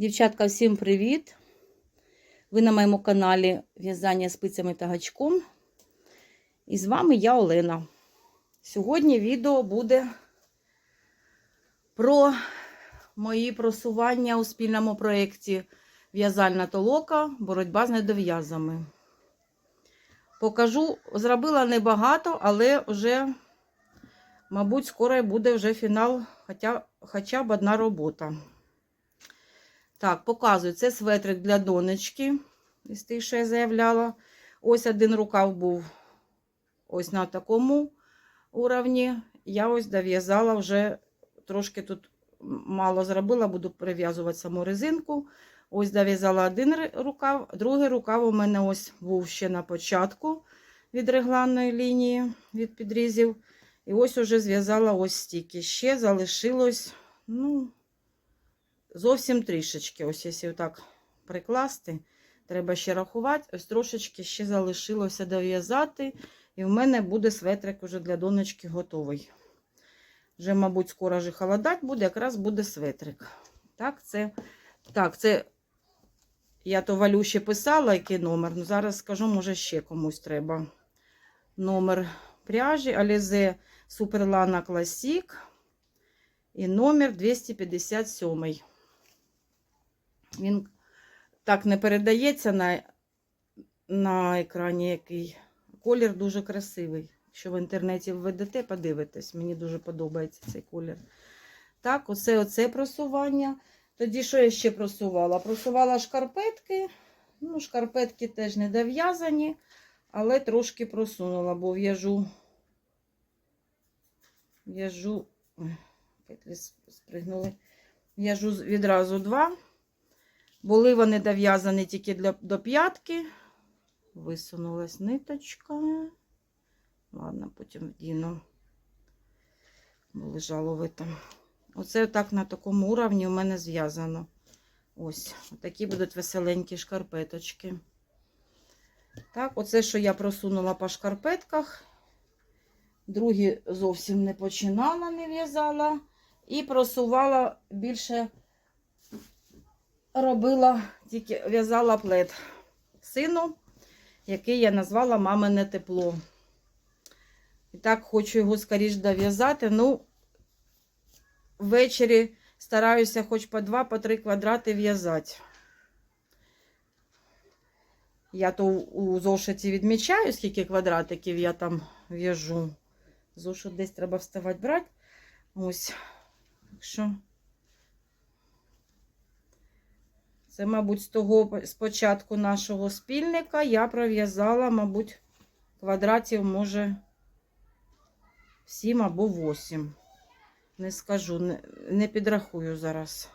Дівчатка, всім привіт! Ви на моєму каналі В'язання спицями та гачком. І з вами я Олена. Сьогодні відео буде про мої просування у спільному проєкті В'язальна толока, боротьба з недов'язами. Покажу, зробила небагато, але вже, мабуть, скоро буде вже фінал, хоча, хоча б одна робота. Так, показую, це светрик для донечки, із тих, що я заявляла. Ось один рукав був ось на такому уровні. Я ось дов'язала вже трошки тут мало зробила, буду прив'язувати саму резинку. Ось дов'язала один рукав, другий рукав у мене ось був ще на початку від регланної лінії, від підрізів. І ось уже зв'язала ось стільки. Ще залишилось, ну, зовсім трішечки. Ось, якщо так прикласти, треба ще рахувати. Ось трошечки ще залишилося дов'язати. І в мене буде светрик уже для донечки готовий. Вже, мабуть, скоро вже холодать буде, якраз буде светрик. Так, це, так, це я то валю ще писала, який номер. Ну, зараз скажу, може, ще комусь треба. Номер пряжі Alize Superlana Classic і номер 257. Він так не передається на, на екрані, який колір дуже красивий. Якщо в інтернеті введете, подивитесь. Мені дуже подобається цей колір. Так, оце оце просування. Тоді, що я ще просувала? Просувала шкарпетки. Ну, шкарпетки теж не дов'язані, але трошки просунула, бо в'яжу. В'яжу. Спригнули. В'яжу відразу два. Були вони дов'язані тільки для, до п'ятки. Висунулась ниточка. Ладно, потім вдіну. Бо лежало ви. Оце так на такому уровні у мене зв'язано. Ось, такі будуть веселенькі шкарпеточки. Так, оце, що я просунула по шкарпетках. Другі зовсім не починала, не в'язала. І просувала більше робила, тільки в'язала плед сину, який я назвала Мамине тепло. І так, хочу його скоріш дов'язати. Ну, ввечері стараюся хоч по два, по три квадрати в'язати. Я то у зошиті відмічаю, скільки квадратиків я там в'яжу. Зошит десь треба вставати брати. Ось. Так що. Це, мабуть, з того спочатку нашого спільника я пров'язала, мабуть, квадратів, може, 7 або 8. Не скажу, не, підрахую зараз.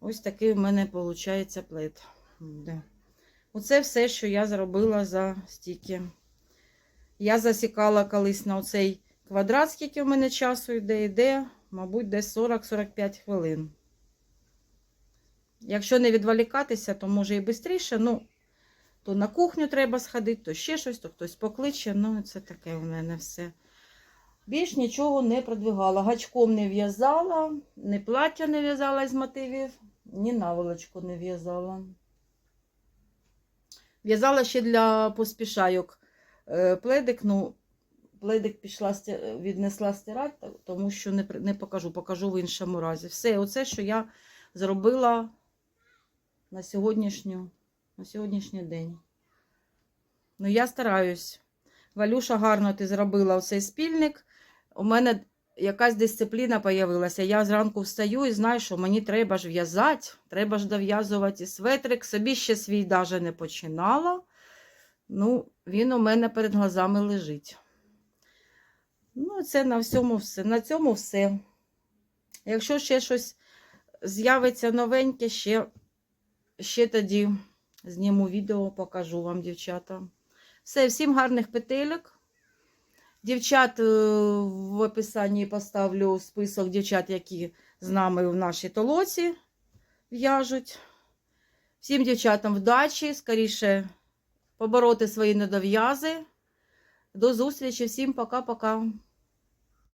Ось такий в мене, виходить, плит. Оце все, що я зробила за стільки. Я засікала колись на оцей квадрат, скільки в мене часу йде, йде, мабуть, десь 40-45 хвилин. Якщо не відволікатися, то може і швидше. Ну, то на кухню треба сходити, то ще щось, то хтось покличе. Ну, це таке в мене все. Більш нічого не продвигала. Гачком не в'язала, ні плаття не в'язала з мотивів, ні наволочку не в'язала. В'язала ще для поспішайок е, пледик. Ну, пледик пішла, віднесла стирати, тому що не, не покажу, покажу в іншому разі. Все, оце, що я зробила на сьогоднішню, на сьогоднішній день. Ну, я стараюсь. Валюша, гарно ти зробила оцей спільник. У мене якась дисципліна з'явилася. Я зранку встаю і знаю, що мені треба ж в'язати, треба ж дов'язувати светрик. Собі ще свій даже не починала. Ну, він у мене перед глазами лежить. Ну, це на всьому все. На цьому все. Якщо ще щось з'явиться новеньке, ще ще тоді зніму відео, покажу вам, дівчата. Все, всім гарних петельок. Дівчат в описанні поставлю список дівчат, які з нами в нашій толоці в'яжуть. Всім дівчатам вдачі, скоріше побороти свої недов'язи. До зустрічі, всім пока-пока.